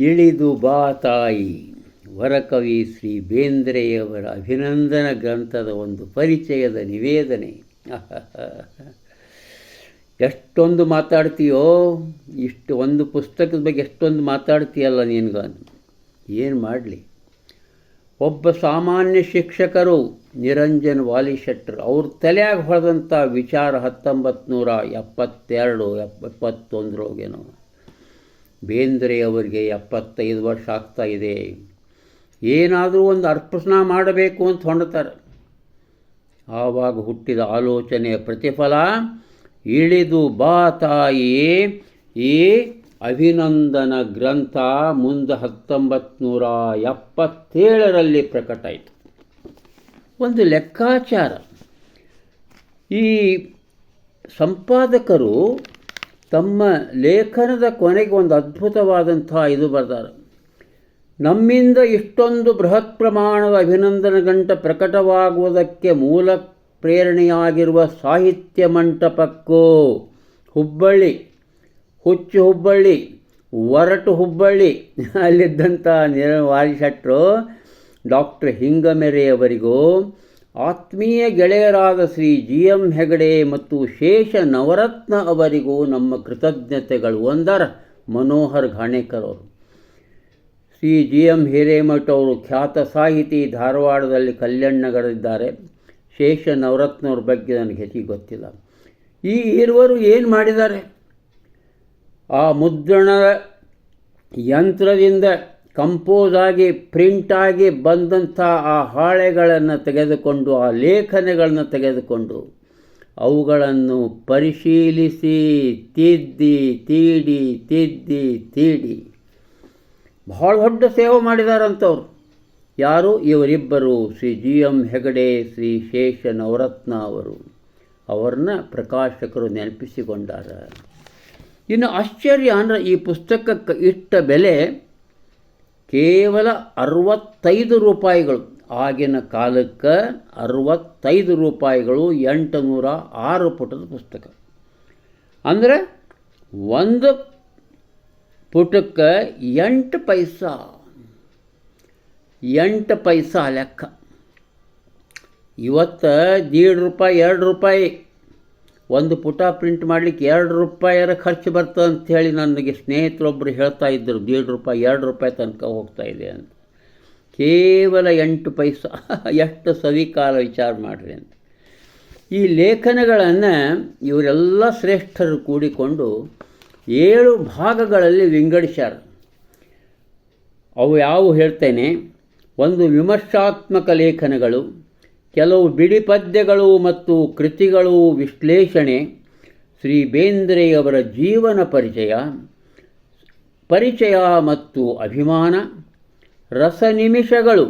ಇಳಿದು ಬಾ ತಾಯಿ. ವರಕವಿ ಶ್ರೀ ಬೇಂದ್ರೆಯವರ ಅಭಿನಂದನ ಗ್ರಂಥದ ಒಂದು ಪರಿಚಯದ ನಿವೇದನೆ. ಎಷ್ಟೊಂದು ಮಾತಾಡ್ತೀಯೋ, ಇಷ್ಟು ಒಂದು ಪುಸ್ತಕದ ಬಗ್ಗೆ ಎಷ್ಟೊಂದು ಮಾತಾಡ್ತೀಯಲ್ಲ ನಿನ್ಗ ಏನು ಮಾಡಲಿ? ಒಬ್ಬ ಸಾಮಾನ್ಯ ಶಿಕ್ಷಕರು ನಿರಂಜನ್ ವಾಲಿಶೆಟ್ಟರ್ ಅವ್ರ ತಲೆಯಾಗಿ ಹೊಡೆದಂಥ ವಿಚಾರ ಹತ್ತೊಂಬತ್ತು ನೂರ ಎಪ್ಪತ್ತೆರಡು ಎಪ್ಪ ಬೇಂದ್ರೆ ಅವರಿಗೆ ಎಪ್ಪತ್ತೈದು ವರ್ಷ ಆಗ್ತಾ ಇದೆ. ಏನಾದರೂ ಒಂದು ಅರ್ಪಣ ಮಾಡಬೇಕು ಅಂತ ಹೊಂಡ್ತಾರೆ ಆವಾಗ ಹುಟ್ಟಿದ ಆಲೋಚನೆಯ ಪ್ರತಿಫಲ, ಇಳಿದು ಬಾ ತಾಯಿ ಈ ಅಭಿನಂದನ ಗ್ರಂಥ ಮುಂದೆ ಹತ್ತೊಂಬತ್ತು ನೂರ ಎಪ್ಪತ್ತೇಳರಲ್ಲಿ ಪ್ರಕಟ ಆಯಿತು. ಒಂದು ಲೆಕ್ಕಾಚಾರ. ಈ ಸಂಪಾದಕರು ತಮ್ಮ ಲೇಖನದ ಕೊನೆಗೆ ಒಂದು ಅದ್ಭುತವಾದಂಥ ಇದು ಬರ್ತಾರೆ ನಮ್ಮಿಂದ ಇಷ್ಟೊಂದು ಬೃಹತ್ ಪ್ರಮಾಣದ ಅಭಿನಂದನ ಗಂಟ ಪ್ರಕಟವಾಗುವುದಕ್ಕೆ ಮೂಲ ಪ್ರೇರಣೆಯಾಗಿರುವ ಸಾಹಿತ್ಯ ಮಂಟಪಕ್ಕೂ ಹುಬ್ಬಳ್ಳಿ, ಹುಚ್ಚು ಹುಬ್ಬಳ್ಳಿ, ಒರಟು ಹುಬ್ಬಳ್ಳಿ ಅಲ್ಲಿದ್ದಂಥ ನಿರ ವಾರಿಶಟ್ರು ಡಾಕ್ಟರ್ ಹಿಂಗಮೆರೆಯವರಿಗೂ ಆತ್ಮೀಯ ಗೆಳೆಯರಾದ ಶ್ರೀ ಜಿ ಎಂ ಹೆಗಡೆ ಮತ್ತು ಶೇಷ ನವರತ್ನ ಅವರಿಗೂ ನಮ್ಮ ಕೃತಜ್ಞತೆಗಳು. ಒಂದರ ಮನೋಹರ್ ಘಾಣೇಕರ್ ಅವರು. ಶ್ರೀ ಜಿ ಎಂ ಹಿರೇಮಠ ಅವರು ಖ್ಯಾತ ಸಾಹಿತಿ, ಧಾರವಾಡದಲ್ಲಿ ಕಲ್ಯಾಣನಗರದಿದ್ದಾರೆ ಶೇಷ ನವರತ್ನವ್ರ ಬಗ್ಗೆ ನನಗೆ ಹೆಚ್ಚಿಗೆ ಗೊತ್ತಿಲ್ಲ. ಈ ಇರುವರು ಏನು ಮಾಡಿದ್ದಾರೆ? ಆ ಮುದ್ರಣ ಯಂತ್ರದಿಂದ ಕಂಪೋಸ್ ಆಗಿ, ಪ್ರಿಂಟ್ ಆಗಿ ಬಂದಂಥ ಆ ಹಾಳೆಗಳನ್ನು ತೆಗೆದುಕೊಂಡು, ಆ ಲೇಖನಗಳನ್ನು ತೆಗೆದುಕೊಂಡು, ಅವುಗಳನ್ನು ಪರಿಶೀಲಿಸಿ, ತಿದ್ದಿ, ತೀಡಿ ತಿದ್ದಿ, ತೀಡಿ. ಬಹಳ ದೊಡ್ಡ ಸೇವೆ ಮಾಡಿದಾರಂಥವ್ರು. ಯಾರು? ಇವರಿಬ್ಬರು, ಶ್ರೀ ಜಿ ಎಂ ಹೆಗಡೆ, ಶ್ರೀ ಶೇಷ ನವರತ್ನ ಅವರು. ಅವ್ರನ್ನ ಪ್ರಕಾಶಕರು ನೆನಪಿಸಿಕೊಂಡಾರ. ಇನ್ನು ಆಶ್ಚರ್ಯ ಅಂದರೆ ಈ ಪುಸ್ತಕಕ್ಕೆ ಇಟ್ಟ ಬೆಲೆ ಕೇವಲ ಅರವತ್ತೈದು ರೂಪಾಯಿಗಳು. ಆಗಿನ ಕಾಲಕ್ಕೆ ಅರವತ್ತೈದು ರೂಪಾಯಿಗಳು ಎಂಟು ನೂರ ಆರು ಪುಟದ ಪುಸ್ತಕ. ಅಂದರೆ ಒಂದು ಪುಟಕ್ಕೆ ಎಂಟು ಪೈಸಾ. ಎಂಟು ಪೈಸಾ ಲೆಕ್ಕ. ಇವತ್ತು ದೀಡ್ ರೂಪಾಯಿ, ಎರಡು ರೂಪಾಯಿ. ಒಂದು ಪುಟ ಪ್ರಿಂಟ್ ಮಾಡಲಿಕ್ಕೆ ಎರಡು ರೂಪಾಯಿಯರ ಖರ್ಚು ಬರ್ತದೆ ಅಂಥೇಳಿ ನನಗೆ ಸ್ನೇಹಿತರೊಬ್ಬರು ಹೇಳ್ತಾ ಇದ್ದರು ದೀಡ್ ರೂಪಾಯಿ, ಎರಡು ರೂಪಾಯಿ ತನಕ ಹೋಗ್ತಾ ಇದೆ ಅಂತ. ಕೇವಲ ಎಂಟು ಪೈಸ, ಎಷ್ಟು ಸವಿಕಾಲ ವಿಚಾರ ಮಾಡಿರಿ ಅಂತ. ಈ ಲೇಖನಗಳನ್ನು ಇವರೆಲ್ಲ ಶ್ರೇಷ್ಠರು ಕೂಡಿಕೊಂಡು ಏಳು ಭಾಗಗಳಲ್ಲಿ ವಿಂಗಡಿಸ್ಯಾರ. ಅವು ಯಾವು ಹೇಳ್ತೇನೆ, ಒಂದು ವಿಮರ್ಶಾತ್ಮಕ ಲೇಖನಗಳು ಕೆಲವು ಬಿಡಿ ಪದ್ಯಗಳು ಮತ್ತು ಕೃತಿಗಳು ವಿಶ್ಲೇಷಣೆ, ಶ್ರೀ ಬೇಂದ್ರೆಯವರ ಜೀವನ ಪರಿಚಯ ಪರಿಚಯ ಮತ್ತು ಅಭಿಮಾನ, ರಸನಿಮಿಷಗಳು,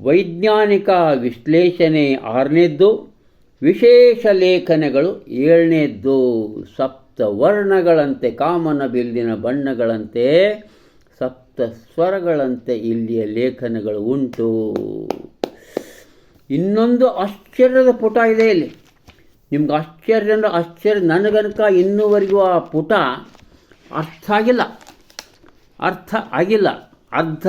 ವೈಜ್ಞಾನಿಕ ವಿಶ್ಲೇಷಣೆ ಆರನೇದ್ದು, ವಿಶೇಷ ಲೇಖನಗಳು ಏಳನೇದ್ದು ಸಪ್ತ ವರ್ಣಗಳಂತೆ ಕಾಮನ ಬಿಲ್ಲಿನ ಬಣ್ಣಗಳಂತೆ ಸಪ್ತ ಸ್ವರಗಳಂತೆ ಇಲ್ಲಿಯ ಲೇಖನಗಳು ಉಂಟು. ಇನ್ನೊಂದು ಆಶ್ಚರ್ಯದ ಪುಟ ಇದೆ ಇಲ್ಲಿ. ನಿಮ್ಗೆ ಆಶ್ಚರ್ಯ ಅಂದ್ರೆ ಆಶ್ಚರ್ಯ. ನನಗನಕ ಇನ್ನೂವರೆಗೂ ಆ ಪುಟ ಅರ್ಥ ಆಗಿಲ್ಲ. ಅರ್ಥ ಆಗಿಲ್ಲ. ಅರ್ಧ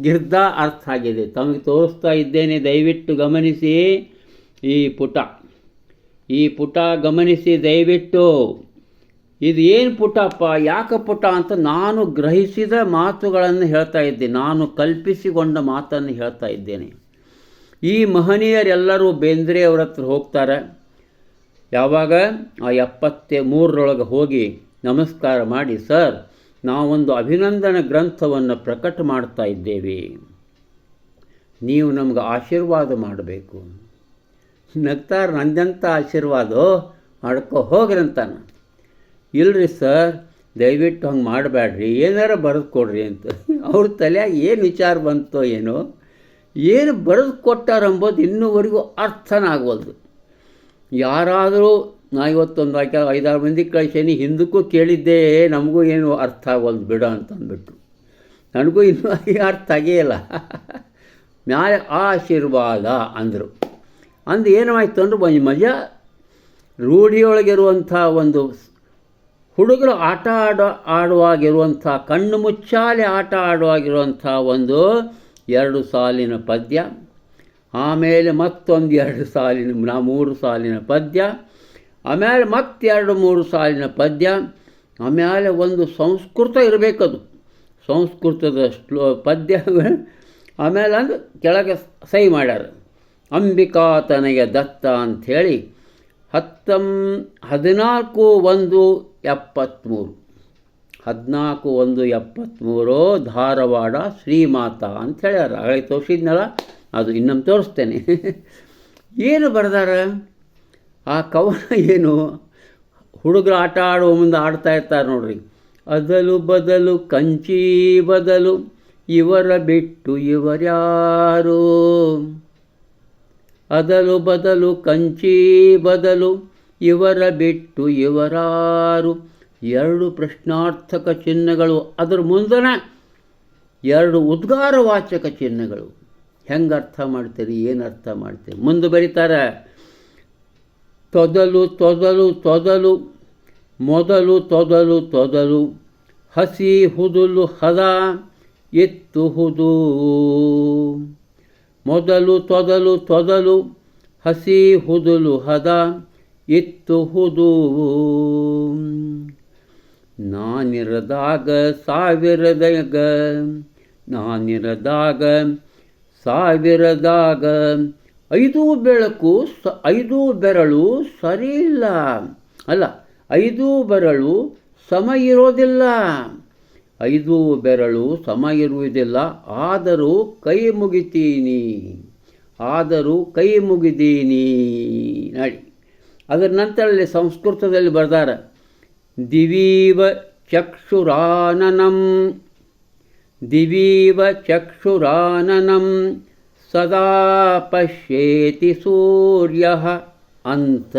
ಗಿರ್ಧ ಅರ್ಥ ಆಗಿದೆ. ತಮಗೆ ತೋರಿಸ್ತಾ ಇದ್ದೇನೆ, ದಯವಿಟ್ಟು ಗಮನಿಸಿ ಈ ಪುಟ. ಈ ಪುಟ ಗಮನಿಸಿ, ದಯವಿಟ್ಟು. ಇದು ಏನು ಪುಟಪ್ಪ? ಯಾಕೆ ಪುಟ ಅಂತ ನಾನು ಗ್ರಹಿಸಿದ ಮಾತುಗಳನ್ನು ಹೇಳ್ತಾ ಇದ್ದೆ. ನಾನು ಕಲ್ಪಿಸಿಕೊಂಡ ಮಾತನ್ನು ಹೇಳ್ತಾ ಇದ್ದೇನೆ. ಈ ಮಹನೀಯರೆಲ್ಲರೂ ಬೇಂದ್ರೆ ಅವ್ರ ಹತ್ರ ಹೋಗ್ತಾರೆ. ಯಾವಾಗ? ಆ ಎಪ್ಪತ್ತೆ ಮೂರರೊಳಗೆ ಹೋಗಿ ನಮಸ್ಕಾರ ಮಾಡಿ, ಸರ್, ನಾವೊಂದು ಅಭಿನಂದನ ಗ್ರಂಥವನ್ನು ಪ್ರಕಟ ಮಾಡ್ತಾ ಇದ್ದೇವೆ. ನೀವು ನಮ್ಗೆ ಆಶೀರ್ವಾದ ಮಾಡಬೇಕು. ನಗ್ತಾರೆ, ನಂದೆಂಥ ಆಶೀರ್ವಾದ? ಮಾಡ್ಕೊ ಹೋಗ್ರಿ ಅಂತಾನೆ. ಇಲ್ರಿ ಸರ್, ದಯವಿಟ್ಟು ಹಂಗೆ ಮಾಡಬೇಡ್ರಿ ಏನಾರ ಬರೆದು ಕೊಡ್ರಿ ಅಂತ. ಅವ್ರ ತಲೆಯಾಗ ಏನು ವಿಚಾರ ಬಂತೋ ಏನೋ. ಏನು ಬರೆದು ಕೊಟ್ಟಾರಂಬೋದು ಇನ್ನೂವರೆಗೂ ಅರ್ಥನ ಆಗವಲ್ದು ಯಾರಾದರೂ ನಾ ಇವತ್ತೊಂದು ಆಕೆ ಐದಾರು ಮಂದಿ ಕಳಿಸೇನಿ, ಹಿಂದಕ್ಕೂ ಕೇಳಿದ್ದೇ ನಮಗೂ ಏನು ಅರ್ಥ ಆಗವಲ್ದು ಬಿಡ ಅಂತ ಅಂದ್ಬಿಟ್ಟು ನನಗೂ ಇನ್ನೂ ಅರ್ಥ ಆಗೇ ಇಲ್ಲ. ಮ್ಯಾಲೆ ಆಶೀರ್ವಾದ ಅಂದರು. ಅಂದು ಏನಾಯ್ತು ಅಂದ್ರೆ ಬಂದು ಮಜಾ ರೂಢಿಯೊಳಗಿರುವಂಥ ಒಂದು ಹುಡುಗರು ಆಟ ಆಡೋ, ಆಡುವಾಗಿರುವಂಥ, ಕಣ್ಣು ಮುಚ್ಚಾಲೆ ಆಟ ಆಡುವಾಗಿರುವಂಥ ಒಂದು ಎರಡು ಸಾಲಿನ ಪದ್ಯ, ಆಮೇಲೆ ಮತ್ತೊಂದು ಎರಡು ಸಾಲಿನ, ನಾ ಮೂರು ಸಾಲಿನ ಪದ್ಯ, ಆಮೇಲೆ ಮತ್ತೆರಡು ಮೂರು ಸಾಲಿನ ಪದ್ಯ, ಆಮೇಲೆ ಒಂದು ಸಂಸ್ಕೃತ ಇರಬೇಕದು. ಸಂಸ್ಕೃತದ ಶ್ಲೋ, ಪದ್ಯ, ಆಮೇಲೆ ಅಂದ್ರೆ ಕೆಳಗೆ ಸಹಿ ಮಾಡ್ಯಾರ. ಅಂಬಿಕಾ ತನಯ ದತ್ತ ಅಂಥೇಳಿ ಹತ್ತಂ, ಹದಿನಾಲ್ಕು ಒಂದು ಎಪ್ಪತ್ತ್ಮೂರು ಹದಿನಾಲ್ಕು ಒಂದು ಎಪ್ಪತ್ತ್ಮೂರು ಧಾರವಾಡ ಶ್ರೀಮಾತ ಅಂತ ಹೇಳ್ಯಾರ. ಆಗಲೇ ತೋರಿಸಿದ್ನಲ್ಲ, ಅದು ಇನ್ನೊಮ್ಮೆ ತೋರಿಸ್ತೇನೆ. ಏನು ಬರ್ದಾರ? ಆ ಕವನ ಏನು? ಹುಡುಗರು ಆಟ ಆಡುವ ಮುಂದೆ ಆಡ್ತಾ ಇರ್ತಾರೆ ನೋಡ್ರಿ. ಅದಲು ಬದಲು ಕಂಚಿ ಬದಲು ಇವರ ಬಿಟ್ಟು ಇವರ್ಯಾರು? ಅದಲು ಬದಲು ಕಂಚಿ ಬದಲು ಇವರ ಬಿಟ್ಟು ಇವರಾರು? ಎರಡು ಪ್ರಶ್ನಾರ್ಥಕ ಚಿಹ್ನೆಗಳು ಅದರ ಮುಂದನ, ಎರಡು ಉದ್ಗಾರವಾಚಕ ಚಿಹ್ನೆಗಳು. ಹೆಂಗೆ ಅರ್ಥ ಮಾಡ್ತೀರಿ, ಏನು ಅರ್ಥ ಮಾಡ್ತೀರಿ? ಮುಂದೆ ಬರೀತಾರೆ, ತೊದಲು ತೊದಲು ತೊದಲು, ಮೊದಲು, ತೊದಲು ತೊದಲು, ಹಸಿ, ಹುದುಲು, ಹದ, ಎತ್ತು, ಹುದು. ಮೊದಲು, ತೊದಲು ತೊದಲು, ಹಸಿ, ಹುದುಲು, ಹದ, ಎತ್ತು, ಹುದು. ನಾನಿರದಾಗ ಸಾವಿರದಾಗ ನಾನಿರದಾಗ ಸಾವಿರದಾಗ. ಐದು ಬೆಳಕು ಸ, ಐದು ಬೆರಳು ಸರಿ ಇಲ್ಲ ಅಲ್ಲ, ಐದು ಬೆರಳು ಸಮ ಇರೋದಿಲ್ಲ. ಐದು ಬೆರಳು ಸಮ ಇರುವುದಿಲ್ಲ, ಆದರೂ ಕೈ ಮುಗಿತೀನಿ. ಆದರೂ ಕೈ ಮುಗಿದೀನಿ. ನೋಡಿ. ಅದರ ನಂತರಲ್ಲಿ ಸಂಸ್ಕೃತದಲ್ಲಿ ಬರ್ದಾರ. ದಿವೀವ ಚಕ್ಷುರಾನನಂ ದಿವೀವ ಚಕ್ಷುರಾನನಂ ಸದಾ ಪಶ್ಯೇತಿ ಸೂರ್ಯ ಅಂತ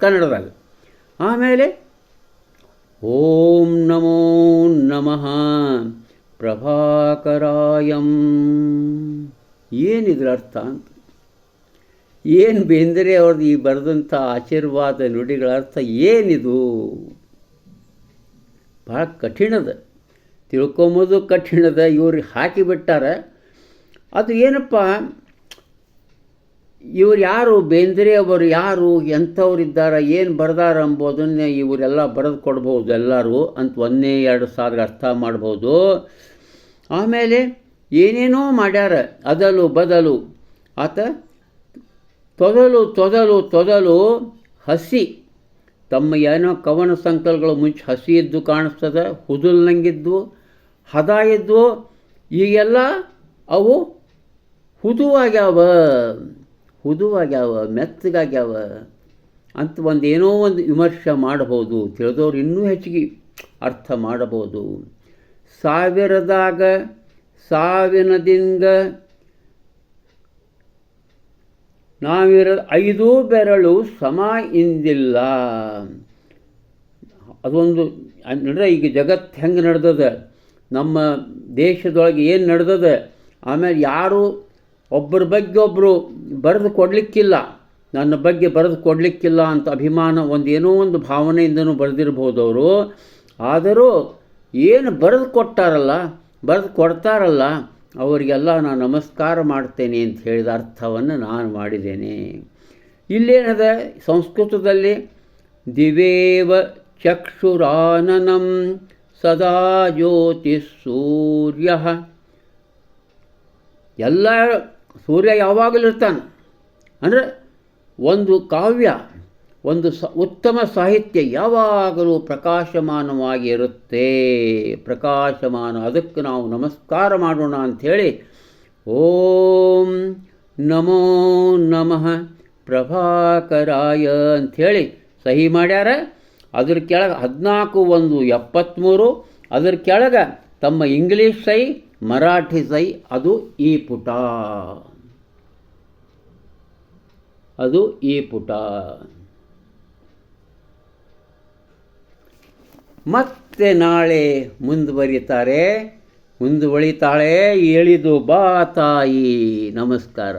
ಕನ್ನಡದಾಗ ಆಮೇಲೆ ಓಂ ನಮೋ ನಮಃ ಪ್ರಭಾಕರಾಯಂ ಏನಿದ್ರ ಅರ್ಥ ಅಂತ? ಏನು ಬೇಂದ್ರೆ ಅವ್ರದ್ದು ಈ ಬರೆದಂಥ ಆಶೀರ್ವಾದ ನುಡಿಗಳ ಅರ್ಥ ಏನಿದು? ಭಾಳ ಕಠಿಣದ. ತಿಳ್ಕೊಂಬೋದು ಕಠಿಣದ ಇವ್ರಿಗೆ ಹಾಕಿಬಿಟ್ಟಾರ ಅದು ಏನಪ್ಪ, ಇವ್ರು ಯಾರು ಬೇಂದ್ರೆ ಅವರು ಯಾರು ಎಂಥವ್ರಿದ್ದಾರೆ ಏನು ಬರ್ದಾರ ಎಂಬುದನ್ನೇ ಇವರೆಲ್ಲ ಬರೆದು ಕೊಡ್ಬೋದು ಎಲ್ಲರೂ ಅಂತ ಒಂದೇ ಎರಡು ಸಾವಿರ ಅರ್ಥ ಮಾಡ್ಬೋದು. ಆಮೇಲೆ ಏನೇನೋ ಮಾಡ್ಯಾರ, ಅದಲು ಬದಲು. ಆತ ತೊದಲು ತೊದಲು ತೊದಲು ಹಸಿ ತಮ್ಮ ಏನೋ ಕವನ ಸಂಕಲಗಳು ಮುಂಚೆ ಹಸಿ ಇದ್ದು ಕಾಣಿಸ್ತದೆ ಹುದುಲ್ನಂಗಿದ್ವು ಹದ ಇದ್ವು ಈಗೆಲ್ಲ ಅವು ಹುದುವಾಗ್ಯಾವ ಹುದುವಾಗ್ಯಾವ, ಮೆತ್ತಗಾಗ್ಯಾವ ಅಂತ ಒಂದು ಏನೋ ಒಂದು ವಿಮರ್ಶೆ ಮಾಡಬಹುದು. ತಿಳಿದವ್ರು ಇನ್ನೂ ಹೆಚ್ಚಿಗೆ ಅರ್ಥ ಮಾಡಬಹುದು. ಸಾವಿರದಾಗ ಸಾವಿನದಿಂಗ ನಾವಿರ ಐದು ಬೆರಳು ಸಮ ಇಂದಿಲ್ಲ. ಅದೊಂದು, ಅಂದರೆ ಈಗ ಜಗತ್ತು ಹೆಂಗೆ ನಡೆದದ? ನಮ್ಮ ದೇಶದೊಳಗೆ ಏನು ನಡೆದದ? ಆಮೇಲೆ ಯಾರು ಒಬ್ಬರ ಬಗ್ಗೆ ಒಬ್ಬರು ಬರೆದು ಕೊಡಲಿಕ್ಕಿಲ್ಲ. ನನ್ನ ಬಗ್ಗೆ ಬರೆದು ಕೊಡಲಿಕ್ಕಿಲ್ಲ ಅಂತ ಅಭಿಮಾನ ಒಂದು ಏನೋ ಒಂದು ಭಾವನೆಯಿಂದನೂ ಬರೆದಿರ್ಬೋದು ಅವರು ಆದರೂ ಏನು ಬರೆದು ಕೊಟ್ಟಾರಲ್ಲ, ಬರೆದು ಕೊಡ್ತಾರಲ್ಲ ಅವರಿಗೆಲ್ಲ ನಾನು ನಮಸ್ಕಾರ ಮಾಡ್ತೇನೆ ಅಂತ ಹೇಳಿದ ಅರ್ಥವನ್ನು ನಾನು ಮಾಡಿದ್ದೇನೆ. ಇಲ್ಲೇನದ ಸಂಸ್ಕೃತದಲ್ಲಿ ದಿವೇವ ಚಕ್ಷುರಾನನಂ ಸದಾ ಜ್ಯೋತಿ ಸೂರ್ಯ. ಎಲ್ಲ ಸೂರ್ಯ ಯಾವಾಗಲೂ ಇರ್ತಾನೆ. ಅಂದರೆ ಒಂದು ಕಾವ್ಯ ಒಂದು ಸ, ಉತ್ತಮ ಸಾಹಿತ್ಯ ಯಾವಾಗಲೂ ಪ್ರಕಾಶಮಾನವಾಗಿರುತ್ತೆ ಪ್ರಕಾಶಮಾನ, ಅದಕ್ಕೆ ನಾವು ನಮಸ್ಕಾರ ಮಾಡೋಣ ಅಂಥೇಳಿ ಓಂ ನಮೋ ನಮಃ ಪ್ರಭಾಕರಾಯ ಅಂಥೇಳಿ ಸಹಿ ಮಾಡ್ಯಾರ. ಅದ್ರ ಕೆಳಗೆ ಹದಿನಾಲ್ಕು, ಒಂದು ಎಪ್ಪತ್ತ್ಮೂರು ಅದ್ರ ಕೆಳಗೆ ತಮ್ಮ ಇಂಗ್ಲೀಷ್ ಸೈ, ಮರಾಠಿ ಸೈ, ಅದು ಈ ಪುಟ. ಅದು ಈ ಪುಟ. ಮತ್ತೆ ನಾಳೆ ಮುಂದುವರಿತಾರೆ ಮುಂದುವರಿತಾಳೆ ಎಳಿದು ಬಾ ತಾಯಿ. ನಮಸ್ಕಾರ.